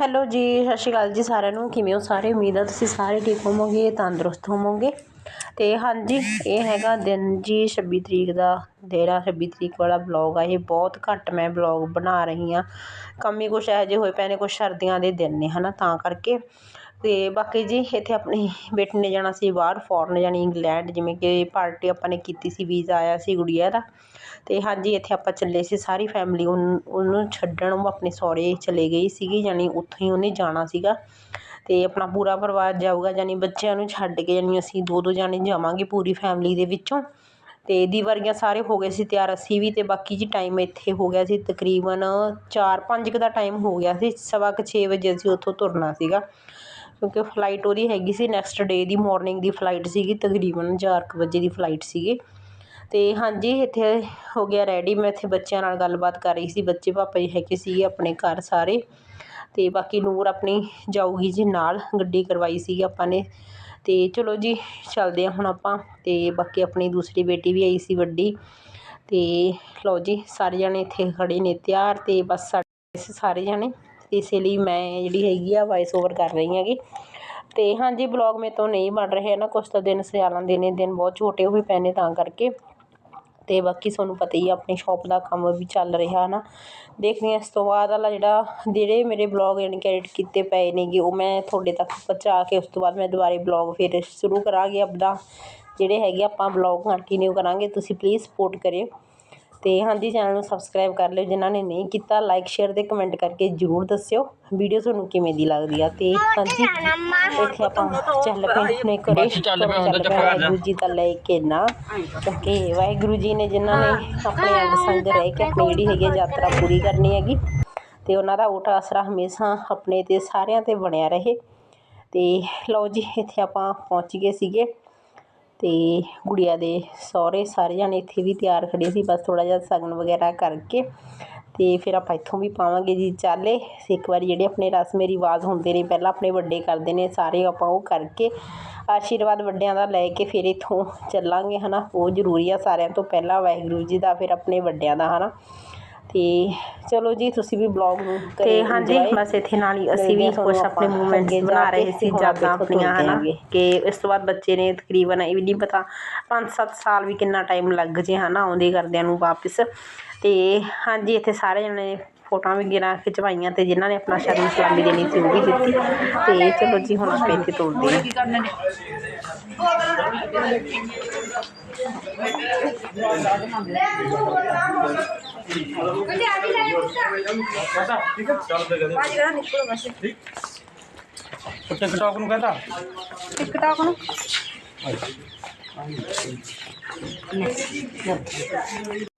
Hello ਜੀ, ਸਤਿ ਸ਼੍ਰੀ ਅਕਾਲ ਜੀ ਸਾਰਿਆਂ ਨੂੰ। ਕਿਵੇਂ ਹੋ ਸਾਰੇ? ਉਮੀਦ ਆ ਤੁਸੀਂ ਸਾਰੇ ਠੀਕ ਹੋਵੋਗੇ, ਤੰਦਰੁਸਤ ਹੋਵੋਗੇ। ਤੇ ਹਾਂਜੀ, ਇਹ ਹੈਗਾ ਦਿਨ ਜੀ 26 ਤਰੀਕ ਦਾ ਤੇਰਾਂ 26 ਤਰੀਕ ਵਾਲਾ ਬਲੌਗ ਆ। ਇਹ ਬਹੁਤ ਘੱਟ ਮੈਂ ਬਲੌਗ ਬਣਾ ਰਹੀ ਆ ਕੰਮ ਹੀ ਕੁਛ ਇਹੋ ਜਿਹੇ ਹੋਏ ਪਏ ਨੇ, ਕੁਛ ਸਰਦੀਆਂ ਦੇ ਦਿਨ ਨੇ, ਹਨਾ, ਤਾਂ ਕਰਕੇ। ਅਤੇ ਬਾਕੀ ਜੀ ਇੱਥੇ ਆਪਣੀ ਬੇਟੀ ਨੇ ਜਾਣਾ ਸੀ ਬਾਹਰ ਫੋਰਨ ਯਾਨੀ ਇੰਗਲੈਂਡ, ਜਿਵੇਂ ਕਿ ਪਾਰਟੀ ਆਪਾਂ ਨੇ ਕੀਤੀ ਸੀ, ਵੀਜ਼ਾ ਆਇਆ ਸੀ ਗੁੜੀਆ ਦਾ। ਅਤੇ ਹਾਂਜੀ, ਇੱਥੇ ਆਪਾਂ ਚੱਲੇ ਸੀ, ਸਾਰੀ ਫੈਮਿਲੀ ਉਹਨੂੰ ਛੱਡਣ, ਉਹ ਆਪਣੇ ਸਹੁਰੇ ਚਲੇ ਗਈ ਸੀਗੀ ਯਾਨੀ ਉੱਥੋਂ ਹੀ ਉਹਨੇ ਜਾਣਾ ਸੀਗਾ। ਅਤੇ ਆਪਣਾ ਪੂਰਾ ਪਰਿਵਾਰ ਜਾਊਗਾ ਯਾਨੀ ਬੱਚਿਆਂ ਨੂੰ ਛੱਡ ਕੇ, ਜਾਣੀ ਅਸੀਂ ਦੋ ਦੋ ਜਾਣੇ ਜਾਵਾਂਗੇ ਪੂਰੀ ਫੈਮਿਲੀ ਦੇ ਵਿੱਚੋਂ। ਅਤੇ ਦੀ ਵਰਗੀਆਂ ਸਾਰੇ ਹੋ ਗਏ ਸੀ ਤਿਆਰ, ਅਸੀਂ ਵੀ ਅਤੇ ਬਾਕੀ ਜੀ ਟਾਈਮ ਇੱਥੇ ਹੋ ਗਿਆ ਸੀ, ਤਕਰੀਬਨ 4-5 ਕੁ ਦਾ ਟਾਈਮ ਹੋ ਗਿਆ ਸੀ, ਸਵਾ ਕੁ ਛੇ ਵਜੇ ਅਸੀਂ ਉੱਥੋਂ ਤੁਰਨਾ ਸੀਗਾ। ਕਿਉਂਕਿ ਫਲਾਈਟ ਉਹਦੀ ਹੈਗੀ ਸੀ ਨੈਕਸਟ ਡੇ ਦੀ ਮੋਰਨਿੰਗ ਦੀ ਫਲਾਈਟ ਸੀਗੀ, ਤਕਰੀਬਨ 4 ਕੁ ਵਜੇ ਦੀ ਫਲਾਈਟ ਸੀਗੀ। ਅਤੇ ਹਾਂਜੀ, ਇੱਥੇ ਹੋ ਗਿਆ ਰੈਡੀ ਮੈਂ ਇੱਥੇ ਬੱਚਿਆਂ ਨਾਲ ਗੱਲਬਾਤ ਕਰ ਰਹੀ ਸੀ, ਬੱਚੇ ਪਾਪਾ ਜੀ ਹੈਗੇ ਸੀਗੇ ਆਪਣੇ ਘਰ ਸਾਰੇ। ਅਤੇ ਬਾਕੀ ਨੂਰ ਆਪਣੀ ਜਾਊਗੀ ਜੀ ਨਾਲ, ਗੱਡੀ ਕਰਵਾਈ ਸੀ ਆਪਾਂ ਨੇ। ਅਤੇ ਚਲੋ ਜੀ, ਚੱਲਦੇ ਹਾਂ ਹੁਣ ਆਪਾਂ ਅਤੇ ਬਾਕੀ ਆਪਣੀ ਦੂਸਰੀ ਬੇਟੀ ਵੀ ਆਈ ਸੀ ਵੱਡੀ। ਅਤੇ ਲਓ ਜੀ, ਸਾਰੇ ਜਣੇ ਇੱਥੇ ਖੜੇ ਨੇ ਤਿਆਰ ਅਤੇ ਬਸ ਸਾਡੇ ਸਾਰੇ ਜਣੇ ਇਸੇ ਲਈ ਮੈਂ ਜਿਹੜੀ ਹੈਗੀ ਆ ਵਾਇਸ ਓਵਰ ਕਰ ਰਹੀ ਹੈਗੀ। ਅਤੇ ਹਾਂਜੀ ਬਲੌਗ ਮੇਰੇ ਤੋਂ ਨਹੀਂ ਬਣ ਰਹੇ ਨਾ ਕੁਛ ਤਾਂ ਦਿਨ ਸਿਆਲਾਂ ਦੇ ਨੇ, ਦਿਨ ਬਹੁਤ ਛੋਟੇ ਹੋਏ ਪਏ ਨੇ ਤਾਂ ਕਰਕੇ। ਅਤੇ ਬਾਕੀ ਤੁਹਾਨੂੰ ਪਤਾ ਹੀ ਆ, ਆਪਣੀ ਸ਼ੌਪ ਦਾ ਕੰਮ ਵੀ ਚੱਲ ਰਿਹਾ ਨਾ ਦੇਖਦੇ ਹਾਂ ਇਸ ਤੋਂ ਬਾਅਦ ਵਾਲਾ ਜਿਹੜਾ, ਜਿਹੜੇ ਮੇਰੇ ਬਲੌਗ ਯਾਨੀ ਕਿ ਐਡਿਟ ਕੀਤੇ ਪਏ ਨੇਗੇ, ਉਹ ਮੈਂ ਤੁਹਾਡੇ ਤੱਕ ਪਹੁੰਚਾ ਕੇ ਉਸ ਤੋਂ ਬਾਅਦ ਮੈਂ ਦੁਬਾਰੇ ਬਲੌਗ ਫਿਰ ਸ਼ੁਰੂ ਕਰਾਂਗੇ ਆਪਦਾ। ਜਿਹੜੇ ਹੈਗੇ ਆਪਾਂ ਬਲੌਗ ਕੰਟੀਨਿਊ ਕਰਾਂਗੇ, ਤੁਸੀਂ ਪਲੀਜ਼ ਸਪੋਰਟ ਕਰਿਓ। ਤੇ ਹਾਂਜੀ ਚੈਨਲ ਨੂੰ ਸਬਸਕ੍ਰਾਈਬ ਕਰ ਲਿਓ ਜਿਨ੍ਹਾਂ ਨੇ ਨਹੀਂ ਕੀਤਾ ਲਾਈਕ ਸ਼ੇਅਰ ਤੇ ਕਮੈਂਟ ਕਰਕੇ ਜਰੂਰ ਦੱਸਿਓ ਵੀਡੀਓ ਤੁਹਾਨੂੰ ਕਿਵੇਂ ਦੀ ਲੱਗਦੀ ਆ ਤੇ ਹਾਂਜੀ ਇੱਥੇ ਆਪਾਂ ਚੱਲ ਪਏ ਆਪਣੇ ਘਰੇ ਚੱਲ ਪਏ ਵਾਹਿਗੁਰੂ ਜੀ ਦਾ ਲੈ ਕੇ ਨਾ ਕਿਉਂਕਿ ਵਾਹਿਗੁਰੂ ਜੀ ਨੇ ਜਿਨ੍ਹਾਂ ਨੇ ਆਪਣੇ ਅੰਗ ਸੰਗ ਰਹਿ ਕੇ ਆਪਣੀ ਜਿਹੜੀ ਹੈਗੀ ਯਾਤਰਾ ਪੂਰੀ ਕਰਨੀ ਹੈਗੀ ਤੇ ਉਹਨਾਂ ਦਾ ਓਟ ਆਸਰਾ ਹਮੇਸ਼ਾ ਆਪਣੇ ਤੇ ਸਾਰਿਆਂ ਤੇ ਬਣਿਆ ਰਹੇ ਤੇ ਲਓ ਜੀ ਇੱਥੇ ਆਪਾਂ ਪਹੁੰਚ ਗਏ ਸੀਗੇ। ਅਤੇ ਗੁੜੀਆ ਦੇ ਸਹੁਰੇ ਸਾਰੇ ਜਾਣੇ ਇੱਥੇ ਵੀ ਤਿਆਰ ਖੜ੍ਹੇ ਸੀ, ਬਸ ਥੋੜ੍ਹਾ ਜਿਹਾ ਸਗਨ ਵਗੈਰਾ ਕਰਕੇ ਅਤੇ ਫਿਰ ਆਪਾਂ ਇੱਥੋਂ ਵੀ ਪਾਵਾਂਗੇ ਜੀ ਚਾਲੇ। ਇੱਕ ਵਾਰੀ ਜਿਹੜੇ ਆਪਣੇ ਰਸਮੇ ਰਿਵਾਜ ਹੁੰਦੇ ਨੇ, ਪਹਿਲਾਂ ਆਪਣੇ ਵੱਡੇ ਕਰਦੇ ਨੇ, ਸਾਰੇ ਆਪਾਂ ਉਹ ਕਰਕੇ ਆਸ਼ੀਰਵਾਦ ਵੱਡਿਆਂ ਦਾ ਲੈ ਕੇ ਫਿਰ ਇੱਥੋਂ ਚੱਲਾਂਗੇ ਹੈ ਨਾ ਉਹ ਜ਼ਰੂਰੀ ਆ ਸਾਰਿਆਂ ਤੋਂ ਪਹਿਲਾਂ ਵਾਹਿਗੁਰੂ ਜੀ ਦਾ, ਫਿਰ ਆਪਣੇ ਵੱਡਿਆਂ ਦਾ ਹੈ ਨਾ ਤੇ ਚਲੋ ਜੀ ਤੁਸੀਂ ਵੀ ਬਲੌਗ ਨੂੰ ਤੇ ਹਾਂਜੀ ਬਸ ਇੱਥੇ ਨਾਲ ਹੀ ਅਸੀਂ ਵੀ ਕੁਝ ਆਪਣੇ ਮੂਵਮੈਂਟਸ ਬਣਾ ਰਹੇ ਸੀ ਯਾਦਾਂ ਆਪਣੀਆਂ ਹਨਾ? ਕਿ ਇਸ ਤੋਂ ਬਾਅਦ ਬੱਚੇ ਨੇ ਤਕਰੀਬਨ ਇਹ ਵੀ ਨਹੀਂ ਪਤਾ 5-7 ਸਾਲ ਵੀ ਕਿੰਨਾ ਟਾਈਮ ਲੱਗ ਜੇ ਹਨਾ ਆਉਂਦੇ ਕਰਦਿਆਂ ਨੂੰ ਵਾਪਸ। ਤੇ ਹਾਂਜੀ ਇੱਥੇ ਸਾਰੇ ਜਣੇ ਫੋਟੋਆਂ ਵਗੈਰਾ ਖਿਚਵਾਈਆਂ ਤੇ ਜਿਨ੍ਹਾਂ ਨੇ ਆਪਣਾ ਸ਼ਰਮ ਸਲਾਮੀ ਦੇਣੀ ਸੀ ਉਹ ਵੀ ਦਿੱਤੀ। ਤੇ ਚਲੋ ਜੀ ਹੁਣ ਆਪਾਂ ਇੱਥੇ ਤੋੜਦੇ ਹਾਂ। ਟਿਕਟੌਕ ਨੂੰ ਕਹਿੰਦਾ। ਟਿਕਟੌਕ ਨੂੰ? ਠੀਕ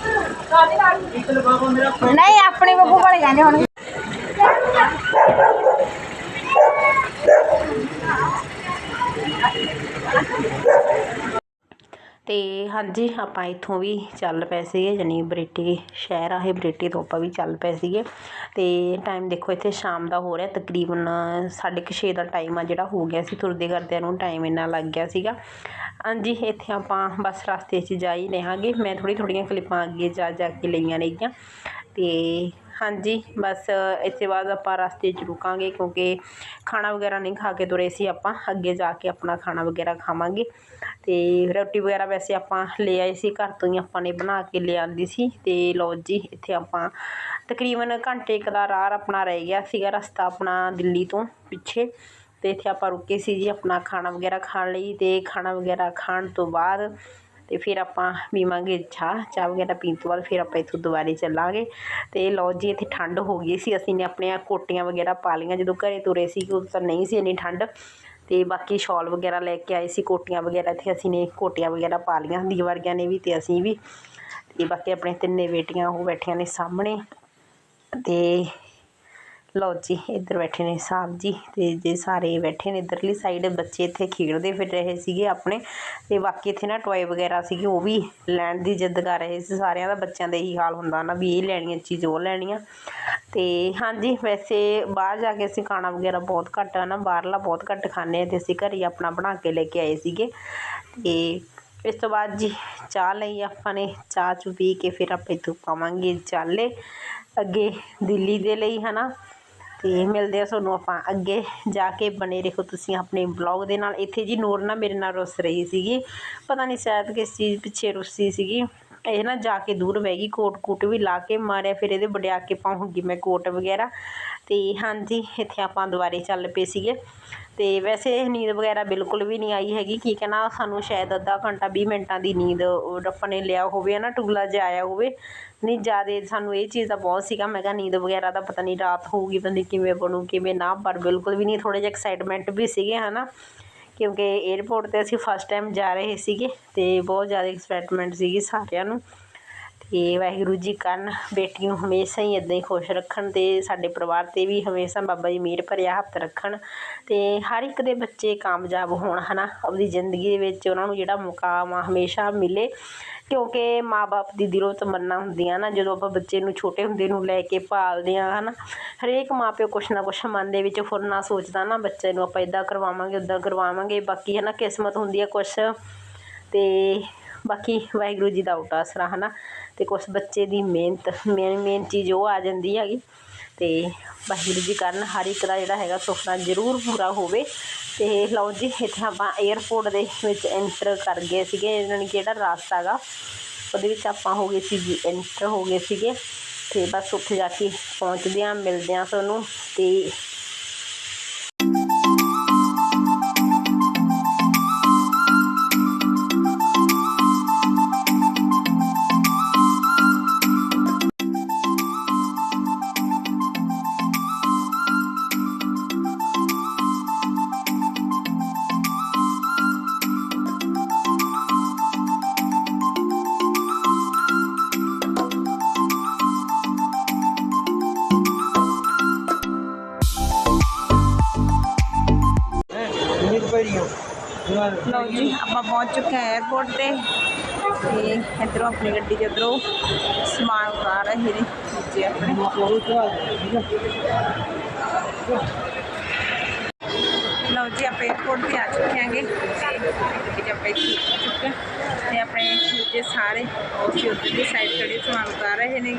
ਨਹੀਂ ਆਪਣੇ ਬੱਬੂ ਕੋਲੇ ਜਾਂਦੇ ਹੁਣ ਅਤੇ ਹਾਂਜੀ, ਆਪਾਂ ਇੱਥੋਂ ਵੀ ਚੱਲ ਪਏ ਸੀਗੇ ਯਾਨੀ ਬਰੇਟੀ ਸ਼ਹਿਰ ਆ, ਇਹ ਬਰੇਟੀ ਤੋਂ ਆਪਾਂ ਵੀ ਚੱਲ ਪਏ ਸੀਗੇ। ਅਤੇ ਟਾਈਮ ਦੇਖੋ, ਇੱਥੇ ਸ਼ਾਮ ਦਾ ਹੋ ਰਿਹਾ, ਤਕਰੀਬਨ ਸਾਢੇ ਕੁ ਛੇ ਦਾ ਟਾਈਮ ਆ ਜਿਹੜਾ, ਹੋ ਗਿਆ ਸੀ, ਤੁਰਦੇ ਕਰਦਿਆਂ ਨੂੰ ਟਾਈਮ ਇੰਨਾ ਲੱਗ ਗਿਆ ਸੀਗਾ। ਹਾਂਜੀ, ਇੱਥੇ ਆਪਾਂ ਬਸ ਰਸਤੇ 'ਚ ਜਾ ਹੀ ਰਹਾਂਗੇ ਮੈਂ ਥੋੜ੍ਹੀ ਥੋੜ੍ਹੀਆਂ ਕਲਿੱਪਾਂ ਅੱਗੇ ਜਾ ਜਾ ਕੇ ਲਈਆਂ ਨੇਗੀਆਂ ਅਤੇ ਹਾਂਜੀ, ਬਸ ਇੱਥੇ ਬਾਅਦ ਆਪਾਂ ਰਸਤੇ 'ਚ ਰੁਕਾਂਗੇ ਕਿਉਂਕਿ ਖਾਣਾ ਵਗੈਰਾ ਨਹੀਂ ਖਾ ਕੇ ਤੁਰੇ ਸੀ ਆਪਾਂ। ਅੱਗੇ ਜਾ ਕੇ ਆਪਣਾ ਖਾਣਾ ਵਗੈਰਾ ਖਾਵਾਂਗੇ। ਤੇ ਰੋਟੀ ਵਗੈਰਾ ਵੈਸੇ ਆਪਾਂ ਲੈ ਆਏ ਸੀ, ਘਰ ਤੋਂ ਹੀ ਆਪਾਂ ਨੇ ਬਣਾ ਕੇ ਲਿਆਂਦੀ ਸੀ। ਤੇ ਲਓ ਜੀ, ਇੱਥੇ ਆਪਾਂ ਤਕਰੀਬਨ ਘੰਟੇ ਇੱਕ ਦਾ ਰਾਹ ਆਪਣਾ ਰਹਿ ਗਿਆ ਸੀਗਾ ਰਸਤਾ ਆਪਣਾ ਦਿੱਲੀ ਤੋਂ ਪਿੱਛੇ। ਤੇ ਇੱਥੇ ਆਪਾਂ ਰੁਕੇ ਸੀ ਜੀ ਆਪਣਾ ਖਾਣਾ ਵਗੈਰਾ ਖਾਣ ਲਈ। ਤੇ ਖਾਣਾ ਵਗੈਰਾ ਖਾਣ ਤੋਂ ਬਾਅਦ ਤੇ ਫਿਰ ਆਪਾਂ ਪੀਵਾਂਗੇ ਚਾਹ ਚਾਹ ਵਗੈਰਾ ਪੀਣ ਤੋਂ ਬਾਅਦ ਫਿਰ ਆਪਾਂ ਇੱਥੋਂ ਦੁਬਾਰੇ ਚੱਲਾਂਗੇ। ਤੇ ਲਓ ਜੀ, ਇੱਥੇ ਠੰਡ ਹੋ ਗਈ ਸੀ। ਅਸੀਂ ਨੇ ਆਪਣੀਆਂ ਕੋਟੀਆਂ ਵਗੈਰਾ ਪਾ ਲਈਆਂ। ਜਦੋਂ ਘਰੇ ਤੁਰੇ ਸੀ, ਉਦੋਂ ਤਾਂ ਨਹੀਂ ਸੀ ਇੰਨੀ ਠੰਡ। ਤੇ ਬਾਕੀ ਸ਼ਾਲ ਵਗੈਰਾ ਲੈ ਕੇ ਆਏ ਸੀ, ਕੋਟੀਆਂ ਵਗੈਰਾ। ਇੱਥੇ ਅਸੀਂ ਨੇ ਕੋਟੀਆਂ ਵਗੈਰਾ ਪਾ ਲਈਆਂ ਦੀ ਵਰਗਿਆਂ ਨੇ ਵੀ ਤੇ ਅਸੀਂ ਵੀ। ਤੇ ਬਾਕੀ ਆਪਣੇ ਤਿੰਨੇ ਬੇਟੀਆਂ ਉਹ ਬੈਠੀਆਂ ਨੇ ਸਾਹਮਣੇ। ਤੇ ਲਓ ਜੀ, ਇੱਧਰ ਬੈਠੇ ਨੇ ਸਾਹਿਬ ਜੀ ਤੇ ਜੇ ਸਾਰੇ ਬੈਠੇ ਨੇ ਇੱਧਰਲੀ ਸਾਈਡ ਬੱਚੇ ਇੱਥੇ ਖੇਡਦੇ ਫਿਰ ਰਹੇ ਸੀਗੇ ਆਪਣੇ ਤੇ ਬਾਕੀ ਇੱਥੇ ਨਾ ਟੋਏ ਵਗੈਰਾ ਸੀਗੇ, ਉਹ ਵੀ ਲੈਣ ਦੀ ਜਿੱਦ ਕਰ ਰਹੇ ਸੀ ਸਾਰਿਆਂ ਦਾ, ਬੱਚਿਆਂ ਦਾ ਇਹੀ ਹਾਲ ਹੁੰਦਾ ਨਾ ਵੀ ਇਹ ਲੈਣੀ ਹੈ ਚੀਜ਼, ਉਹ ਲੈਣੀ ਆ ਤੇ ਹਾਂਜੀ, ਵੈਸੇ ਬਾਹਰ ਜਾ ਕੇ ਅਸੀਂ ਖਾਣਾ ਵਗੈਰਾ ਬਹੁਤ ਘੱਟ ਆ ਨਾ ਬਾਹਰਲਾ ਬਹੁਤ ਘੱਟ ਖਾਂਦੇ ਹਾਂ ਤੇ ਅਸੀਂ ਘਰ ਹੀ ਆਪਣਾ ਬਣਾ ਕੇ ਲੈ ਕੇ ਆਏ ਸੀਗੇ ਤੇ ਇਸ ਤੋਂ ਬਾਅਦ ਜੀ ਚਾਹ ਲਈ ਆਪਾਂ ਨੇ, ਚਾਹ ਚੁ ਪੀ ਕੇ ਫਿਰ ਆਪਾਂ ਇੱਥੋਂ ਪਾਵਾਂਗੇ ਚਾਲੇ ਅੱਗੇ ਦਿੱਲੀ ਦੇ ਲਈ ਹਨਾ। ਤੇ ਮਿਲਦੇ ਆ ਤੁਹਾਨੂੰ ਆਪਾਂ ਅੱਗੇ ਜਾ ਕੇ ਬਣੇ ਰਹੋ ਤੁਸੀਂ ਆਪਣੇ ਬਲੌਗ ਦੇ ਨਾਲ। ਇੱਥੇ ਜੀ ਨੂਰ ਨਾ ਮੇਰੇ ਨਾਲ ਰੁੱਸ ਰਹੀ ਸੀਗੀ। ਪਤਾ ਨਹੀਂ ਸ਼ਾਇਦ ਕਿਸ ਚੀਜ਼ ਪਿੱਛੇ ਰੁੱਸੀ ਸੀਗੀ। ਇਹ ਨਾ ਜਾ ਕੇ ਦੂਰ ਬਹਿ ਗਈ ਕੋਟ ਕੂਟ ਵੀ ਲਾ ਕੇ ਮਾਰਿਆ, ਫਿਰ ਇਹਦੇ ਵਡਿਆ ਕੇ ਪਾਉਂਗੀ ਮੈਂ ਕੋਟ ਵਗੈਰਾ। ਤੇ ਹਾਂਜੀ, ਇੱਥੇ ਆਪਾਂ ਦੁਬਾਰੇ ਚੱਲ ਪਏ ਸੀਗੇ। ਤੇ ਵੈਸੇ ਨੀਂਦ ਵਗੈਰਾ ਬਿਲਕੁਲ ਵੀ ਨਹੀਂ ਆਈ ਹੈਗੀ। ਕੀ ਕਹਿਣਾ, ਸਾਨੂੰ ਸ਼ਾਇਦ ਅੱਧਾ ਘੰਟਾ 20 ਮਿੰਟਾਂ ਦੀ ਨੀਂਦ ਉਹ ਨੇ ਲਿਆ ਹੋਵੇ ਨਾ ਟੂਲਾ ਜਿਹਾ ਆਇਆ ਹੋਵੇ। ਨਹੀਂ, ਜ਼ਿਆਦਾ ਸਾਨੂੰ ਇਹ ਚੀਜ਼ ਦਾ ਬਹੁਤ ਸੀਗਾ। ਮੈਂ ਕਿਹਾ ਨੀਂਦ ਵਗੈਰਾ ਦਾ ਪਤਾ ਨਹੀਂ ਰਾਤ ਹੋਊਗੀ, ਪਤਾ ਨਹੀਂ ਕਿਵੇਂ ਬਣੂ, ਕਿਵੇਂ ਨਾ, ਪਰ ਬਿਲਕੁਲ ਵੀ ਨਹੀਂ। ਥੋੜੇ ਜਿਹਾ ਐਕਸਾਈਟਮੈਂਟ ਵੀ ਸੀਗੇ, ਹਨਾ। ਕਿਉਂਕਿ 에ਅਰਪੋਰਟ ਤੇ ਅਸੀਂ ਫਸਟ ਟਾਈਮ ਜਾ ਰਹੇ ਸੀਗੇ ਤੇ ਬਹੁਤ ਜ਼ਿਆਦਾ ਐਕਸਾਈਟਮੈਂਟ ਸੀਗੀ ਸਾਰਿਆਂ ਨੂੰ। ਕਿ ਵਾਹਿਗੁਰੂ ਜੀ ਕਰਨ ਬੇਟੀ ਨੂੰ ਹਮੇਸ਼ਾ ਹੀ ਇੱਦਾਂ ਹੀ ਖੁਸ਼ ਰੱਖਣ ਅਤੇ ਸਾਡੇ ਪਰਿਵਾਰ ਤੇ ਵੀ ਹਮੇਸ਼ਾ ਬਾਬਾ ਜੀ ਮਿਹਰ ਭਰਿਆ ਹੱਥ ਰੱਖਣ ਅਤੇ ਹਰ ਇੱਕ ਦੇ ਬੱਚੇ ਕਾਮਯਾਬ ਹੋਣ ਹੈ ਨਾ ਆਪਣੀ ਜ਼ਿੰਦਗੀ ਦੇ ਵਿੱਚ ਉਹਨਾਂ ਨੂੰ ਜਿਹੜਾ ਮੁਕਾਮ ਆ ਹਮੇਸ਼ਾ ਮਿਲੇ, ਕਿਉਂਕਿ ਮਾਂ ਬਾਪ ਦੀ ਦਿਲੋਂ ਤਮੰਨਾ ਹੁੰਦੀਆਂ ਨਾ, ਜਦੋਂ ਆਪਾਂ ਬੱਚੇ ਨੂੰ ਛੋਟੇ ਹੁੰਦੇ ਨੂੰ ਲੈ ਕੇ ਪਾਲਦੇ ਹਾਂ ਹੈ ਨਾ ਹਰੇਕ ਮਾਂ ਪਿਓ ਕੁਛ ਨਾ ਕੁਛ ਮਨ ਦੇ ਵਿੱਚ ਫੁਰਨਾ ਸੋਚਦਾ ਨਾ, ਬੱਚੇ ਨੂੰ ਆਪਾਂ ਇੱਦਾਂ ਕਰਵਾਵਾਂਗੇ ਉੱਦਾਂ ਕਰਵਾਵਾਂਗੇ, ਬਾਕੀ ਹੈ ਨਾ ਕਿਸਮਤ ਹੁੰਦੀ ਆ ਕੁਛ ਅਤੇ ਬਾਕੀ ਵਾਹਿਗੁਰੂ ਜੀ ਦਾ ਉਟਾ ਆਸਰਾ ਹਨਾ? ਤੇ ਕੁਛ ਬੱਚੇ ਦੀ ਮਿਹਨਤ, ਮੇਨ ਮੇਨ ਚੀਜ਼ ਉਹ ਆ ਜਾਂਦੀ ਹੈਗੀ। ਤੇ ਵਾਹਿਗੁਰੂ ਜੀ ਕਰਨ ਹਰ ਇੱਕ ਦਾ ਜਿਹੜਾ ਹੈਗਾ ਸੁਪਨਾ ਜ਼ਰੂਰ ਪੂਰਾ ਹੋਵੇ। ਤੇ ਲਓ ਜੀ, ਇੱਥੇ ਆਪਾਂ 에ਅਰਪੋਰਟ ਦੇ ਵਿੱਚ ਐਂਟਰ ਕਰ ਗਏ ਸੀਗੇ, ਇਹਨਾਂ ਨੇ ਜਿਹੜਾ ਰਾਸਤਾ ਹੈਗਾ? ਉਹਦੇ ਵਿੱਚ ਆਪਾਂ ਹੋ ਗਏ ਸੀ ਜੀ ਐਂਟਰ ਹੋ ਗਏ ਸੀਗੇ। ਤੇ ਬਸ ਉੱਥੇ ਜਾ ਕੇ ਪਹੁੰਚਦੇ ਆਂ ਮਿਲਦੇ ਆਂ ਤੁਹਾਨੂੰ। ਤੇ ਲਓ ਜੀ ਆਪਾਂ ਪਹੁੰਚ ਚੁੱਕੇ ਹਾਂ 에ਅਰਪੋਰਟ ਤੇ ਤੇ ਇੱਧਰੋਂ ਆਪਣੀ ਗੱਡੀ ਦੇ ਇੱਧਰੋਂ ਸਮਾਨ ਉਤਾਰ ਰਹੇ ਨੇ ਬੱਚੇ ਆਪਣੇ ਲਓ ਜੀ ਆਪਾਂ 에ਅਰਪੋਰਟ ਤੇ ਆ ਚੁੱਕੇ ਹਾਂਗੇ ਤੇ ਜੇ ਆਪਾਂ ਇੱਥੇ ਪਹੁੰਚ ਚੁੱਕੇ ਹਾਂ ਤੇ ਆਪਣੇ ਦੂਜੇ ਸਾਰੇ ਉਸੇ ਉੱਧਰ ਦੀ ਸਾਈਡ ਖੜੇ ਸਮਾਨ ਉਤਾਰ ਰਹੇ ਨੇ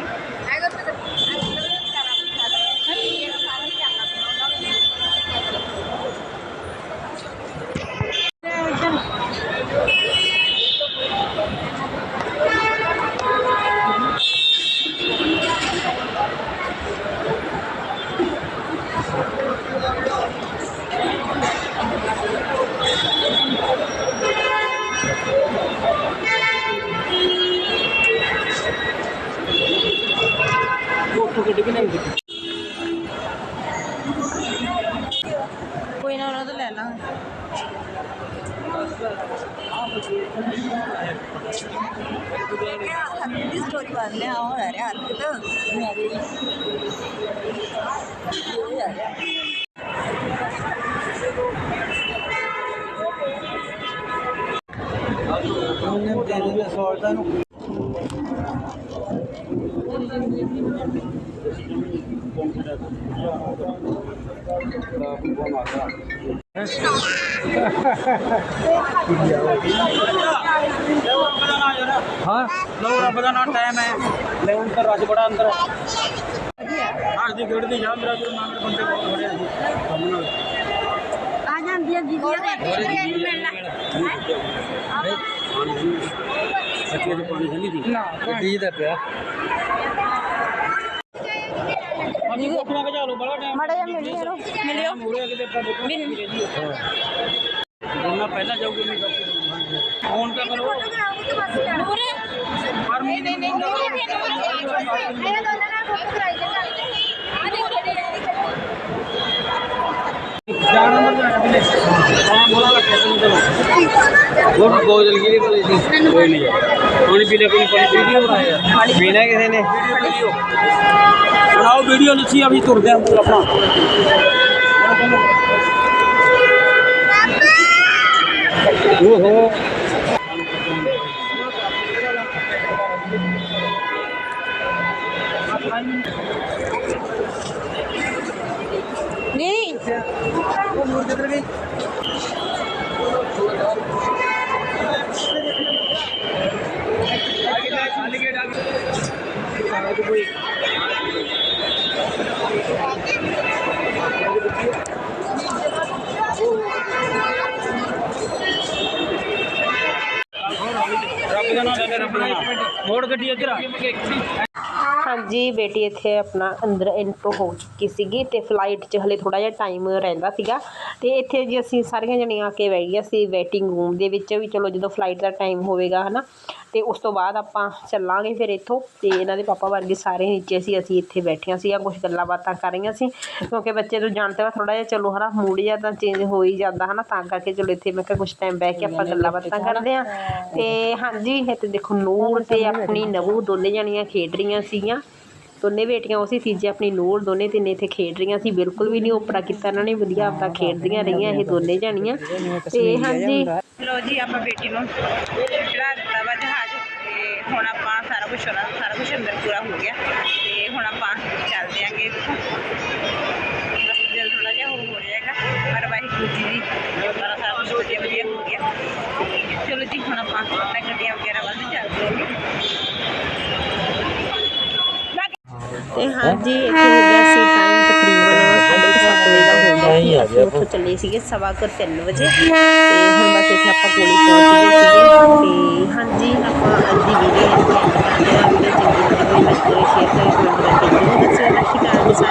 ਨਾ ਉਹਨਾਂ ਤੋਂ ਲੈ ਲਾਂ ਦੀ ਸਟੋਰੀ ਬਾਤ ਲੈ ਆਉਂ ਹਾਂ? ਲਓ ਰੱਬ ਦਾ ਨਾਮ ਟਾਈਮ ਹੈ। ਲੈ ਹੁਣ ਤਾਂ ਰੱਜ ਬੜਾ ਅੰਦਰ। ਹਰ ਦੀ ਗੇੜ ਦੀ ਜਾ ਮੇਰਾ ਗੁਰੂ ਨਾਨਕ ਬੰਦੇ ਬਹੁਤ ਖੜੇ ਸੀ ਕੰਮ ਨਾਲ ਆ ਜਾਂਦੀਆਂ ਦੀਦੀਆਂ ਦੇ। ਮਿਲਣਾ ਸੱਚੇ ਚ ਪਾਣੀ ਠੰਡੀ ਸੀ ਗੱਡੀ ਦਾ ਪਿਆ। ਅਸੀਂ ਕੋਪੀਆਂ ਕਢਾ ਲਓ ਬੜਾ ਟਾਈਮ ਮੜਾ ਜਿਹਾ ਮਿਲਿਓ। ਮਿਲਿਓ ਮੂਰੇ ਕਿਤੇ ਦੋਨਾਂ ਪਹਿਲਾਂ ਜਾਊਗੀ ਨਹੀਂ ਫੋਨ ਤਾਂ ਕਰੋ। ਪਰ ਨਹੀਂ ਨਹੀਂ ਨਹੀਂ ਚਾਰ ਨੰਬਰ ਦਾ ਅਗਲੇ ਹਾਂ ਬੋਲਾ। ਲੱਗੇ ਤੁਮ ਉਹ ਗੋਲ ਜਲ ਗਈ ਕੋਈ ਨਹੀਂ। ਕੋਈ ਨਹੀਂ ਪਾਣੀ ਪੀ ਲੈ ਕੋਈ ਪਾਣੀ ਵੀਡੀਓ ਬਣਾਇਆ ਪਾਣੀ ਪੀਣਾ ਕਿਸੇ ਨੇ? ਵੀਡੀਓ ਬਣਾਓ ਵੀਡੀਓ ਲਿਖੀ ਅਭੀ ਤੁਰਦੇ ਹਾਂ ਪੂਰਾ ਆਪਣਾ। ਓਹੋ। ਨਹੀਂ। ਰੱਬ ਦਾ ਨਾਮ ਲੈ ਰੱਬ ਦਾ ਨਾਮ। ਮੋੜ ਗੱਡੀ ਇੱਧਰ ਆ। ਜੀ ਬੇਟੀ ਇੱਥੇ ਆਪਣਾ ਅੰਦਰ ਐਂਟਰ ਹੋ ਚੁੱਕੀ ਸੀਗੀ ਤੇ ਫਲਾਈਟ 'ਚ ਹਲੇ ਥੋੜਾ ਜਿਹਾ ਟਾਈਮ ਰਹਿੰਦਾ ਸੀਗਾ ਤੇ ਇੱਥੇ ਜੀ ਅਸੀਂ ਸਾਰੀਆਂ ਜਣੀਆਂ ਆ ਕੇ ਬਹਿ ਗਈਆਂ ਸੀ ਵੇਟਿੰਗ ਰੂਮ ਦੇ ਵਿੱਚ ਵੀ ਚਲੋ ਜਦੋਂ ਫਲਾਈਟ ਦਾ ਟਾਈਮ ਹੋਵੇਗਾ ਹਨਾ ਤੇ ਉਸ ਤੋਂ ਬਾਅਦ ਆਪਾਂ ਚੱਲਾਂਗੇ ਫਿਰ ਇੱਥੋਂ ਤੇ ਇਹਨਾਂ ਦੇ ਪਾਪਾ ਵਰਗੇ ਸਾਰੇ ਨੀਚੇ ਸੀ, ਅਸੀਂ ਇੱਥੇ ਬੈਠੀਆਂ ਸੀ ਕੁਝ ਗੱਲਾਂ ਬਾਤਾਂ ਕਰ ਰਹੀਆਂ ਸੀ ਕਿਉਂਕਿ ਬੱਚੇ ਤੋਂ ਜਾਣਦੇ ਵਾ ਥੋੜਾ ਜਿਹਾ ਚਲੋ ਹਨਾ ਮੂਡ ਜਿਹਾ ਤਾਂ ਚੇਂਜ ਹੋ ਹੀ ਜਾਂਦਾ ਹਨਾ ਤਾਂ ਕਰਕੇ ਚਲੋ ਇੱਥੇ ਮੈਂ ਕਿਹਾ ਕੁਝ ਟਾਈਮ ਬਹਿ ਕੇ ਆਪਾਂ ਗੱਲਾਂ ਬਾਤਾਂ ਕਰਦੇ ਆਂ ਤੇ ਹਾਂਜੀ ਇੱਥੇ ਦੇਖੋ ਨੂਰ ਤੇ ਆਪਣੀ ਨਵੂ ਦੋਨੇ ਜਣੀਆਂ ਖੇਡ ਰਹੀਆਂ ਸੀਗੀਆਂ ਦੋਨੇ ਬੇਟੀਆਂ ਉਸੇ ਤੀਜੇ ਆਪਣੀ ਨੂਰ ਦੋਨੇ ਤਿੰਨੇ ਇੱਥੇ ਖੇਡ ਰਹੀਆਂ ਸੀ, ਬਿਲਕੁਲ ਵੀ ਨਹੀਂ ਓਪਰਾ ਕੀਤਾ ਇਹਨਾਂ ਨੇ ਵਧੀਆ ਆਪਦਾ ਖੇਡਦੀਆਂ ਰਹੀਆਂ ਇਹ ਦੋਨੇ ਜਾਣੀਆਂ। ਤੇ ਹਾਂਜੀ। ਲੋ ਜੀ, ਆਪਾਂ ਬੇਟੀ ਨੂੰ ਚੜਾ ਦਿੱਤਾ ਵਾ ਜਹਾਜ਼, ਤੇ ਹੁਣ ਆਪਾਂ ਸਾਰਾ ਕੁਝ ਹੋਣਾ ਸਾਰਾ ਕੁਝ ਅੰਦਰ ਪੂਰਾ ਹੋ ਗਿਆ। ਤੇ ਹੁਣ ਆਪਾਂ ਚੱਲਦੇ ਆਂਗੇ ਇੱਥੋਂ। ਬਸ ਜਲ ਥੋੜਾ ਜਿਹਾ ਹੋ ਹੋ ਜਾਏਗਾ ਪਰ ਵਾਹਿਗੁਰੂ ਜੀ ਦੀ ਸਾਰਾ ਸਾਰਾ ਕੁਝ ਵਧੀਆ ਵਧੀਆ ਹੋ ਗਿਆ। ਚਲੋ ਜੀ, ਹੁਣ ਆਪਾਂ ਆਪਣਾ ਗੱਡੀਆਂ ਵਗੈਰਾ ਵੱਲ ਚੱਲਦੇ ਆਂਗੇ ਤੇ ਹਾਂਜੀ ਇੱਥੇ ਹੋ ਗਿਆ ਸੀ ਟਾਈਮ ਤਕਰੀਬਨ ਸਾਢੇ ਕੁ ਸੱਤ ਵਜੇ ਦਾ ਹੋ ਗਿਆ ਸੀ। ਅਸੀਂ ਉੱਥੋਂ ਚੱਲੇ ਸੀਗੇ ਸਵਾ ਕੁ ਤਿੰਨ ਵਜੇ। ਤੇ ਹੁਣ ਬਸ ਇੱਥੇ ਆਪਾਂ ਕੋਲੀ ਪਹੁੰਚ ਗਏ ਸੀਗੇ। ਤੇ ਹਾਂਜੀ ਆਪਾਂ ਅੱਜ ਦੀ ਵੀਡੀਓ ਇੱਥੇ ਐਂਡ ਕਰਦੇ ਹਾਂ। ਵੀਡੀਓ ਚੰਗੀ ਲੱਗੀ ਹੋਈ ਲਾਈਕ ਕਰੋ ਸ਼ੇਅਰ ਕਰੋ ਕਮੈਂਟ ਕਰਕੇ ਜ਼ਰੂਰ ਦੱਸਿਓ ਲੱਕੀ ਟਾਈਮ ਸਾਰੇ